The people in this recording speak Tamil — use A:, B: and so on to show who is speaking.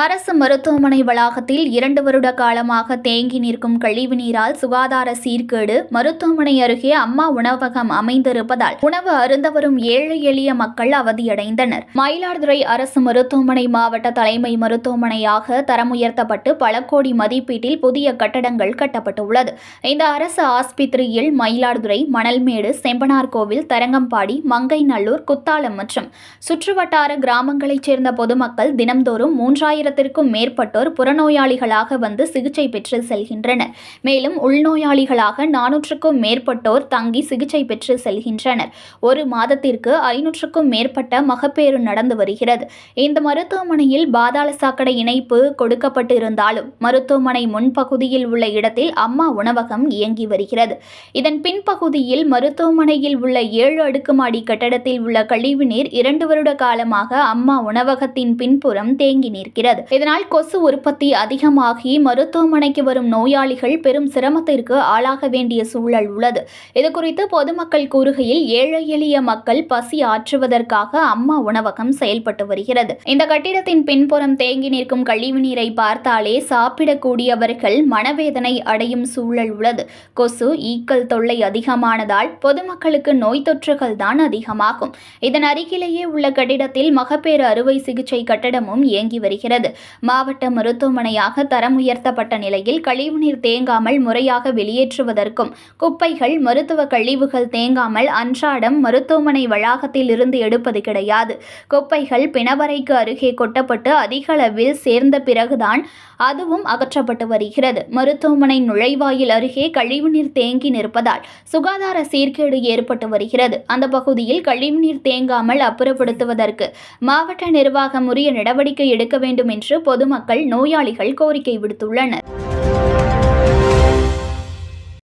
A: Ora மருத்துவமனை வளாகத்தில் இரண்டு வருட காலமாக தேங்கி நிற்கும் கழிவு நீரால் சுகாதார சீர்கேடு மருத்துவமனை அருகே அம்மா உணவகம் அமைந்திருப்பதால் உணவு அருந்த வரும் ஏழை எளிய மக்கள் அவதியடைந்தனர். மயிலாடுதுறை அரசு மருத்துவமனை மாவட்ட தலைமை மருத்துவமனையாக தரம் உயர்த்தப்பட்டு பல கோடி மதிப்பீட்டில் புதிய கட்டடங்கள் கட்டப்பட்டுள்ளது. இந்த அரசு ஆஸ்பத்திரியில் மயிலாடுதுறை மணல்மேடு செம்பனார் கோவில் தரங்கம்பாடி மங்கைநல்லூர் குத்தாலம் மற்றும் சுற்றுவட்டார கிராமங்களைச் சேர்ந்த பொதுமக்கள் தினம்தோறும் மூன்றாயிரத்திற்கும் மேற்பட்டோர் புறநோயாளிகளாக வந்து சிகிச்சை பெற்று செல்கின்றனர். மேலும் உள்நோயாளிகளாக நானூற்றுக்கும் மேற்பட்டோர் தங்கி சிகிச்சை பெற்று செல்கின்றனர். ஒரு மாதத்திற்கு ஐநூற்றுக்கும் மேற்பட்ட மகப்பேறு நடந்து வருகிறது. இந்த மருத்துவமனையில் பாதாள சாக்கடை இணைப்பு கொடுக்கப்பட்டு இருந்தாலும் மருத்துவமனை முன்பகுதியில் உள்ள இடத்தில் அம்மா உணவகம் இயங்கி வருகிறது. இதன் பின்பகுதியில் மருத்துவமனையில் உள்ள ஏழு அடுக்குமாடி கட்டடத்தில் உள்ள கழிவுநீர் இரண்டு வருட காலமாக அம்மா உணவகத்தின் பின்புறம் தேங்கி நிற்கிறது. இதனால் கொசு உற்பத்தி அதிகமாகி மருத்துவமனைக்கு வரும் நோயாளிகள் பெரும் சிரமத்திற்கு ஆளாக வேண்டிய சூழல் உள்ளது. இதுகுறித்து பொதுமக்கள் கூறுகையில் ஏழை எளிய மக்கள் பசி ஆற்றுவதற்காக அம்மா உணவகம் செயல்பட்டு வருகிறது. இந்த கட்டிடத்தின் பின்புறம் தேங்கி நிற்கும் கழிவு நீரை பார்த்தாலே சாப்பிடக்கூடியவர்கள் மனவேதனை அடையும் சூழல் உள்ளது. கொசு ஈக்கள் தொல்லை அதிகமானதால் பொதுமக்களுக்கு நோய் தொற்றுகள் தான் அதிகமாகும். இதன் அருகிலேயே உள்ள கட்டிடத்தில் மகப்பேறு அறுவை சிகிச்சை கட்டடமும் இயங்கி வருகிறது. மாவட்ட மருத்துவமனையாக தரம் உயர்த்தப்பட்ட நிலையில் கழிவுநீர் தேங்காமல் முறையாக வெளியேற்றுவதற்கும் குப்பைகள் மருத்துவ கழிவுகள் தேங்காமல் அன்றாடம் மருத்துவமனை வளாகத்தில் இருந்து எடுப்பது கிடையாது. குப்பைகள் பிணவரைக்கு அருகே கொட்டப்பட்டு அதிக அளவில் சேர்ந்த பிறகுதான் அதுவும் அகற்றப்பட்டு வருகிறது. மருத்துவமனை நுழைவாயில் அருகே கழிவுநீர் தேங்கி நிற்பதால் சுகாதார சீர்கேடு ஏற்பட்டு வருகிறது. அந்த பகுதியில் கழிவுநீர் தேங்காமல் அப்புறப்படுத்துவதற்கு மாவட்ட நிர்வாகம் உரிய நடவடிக்கை எடுக்க வேண்டும் என்று பொதுமக்கள் நோயாளிகள் கோரிக்கை விடுத்துள்ளனர்.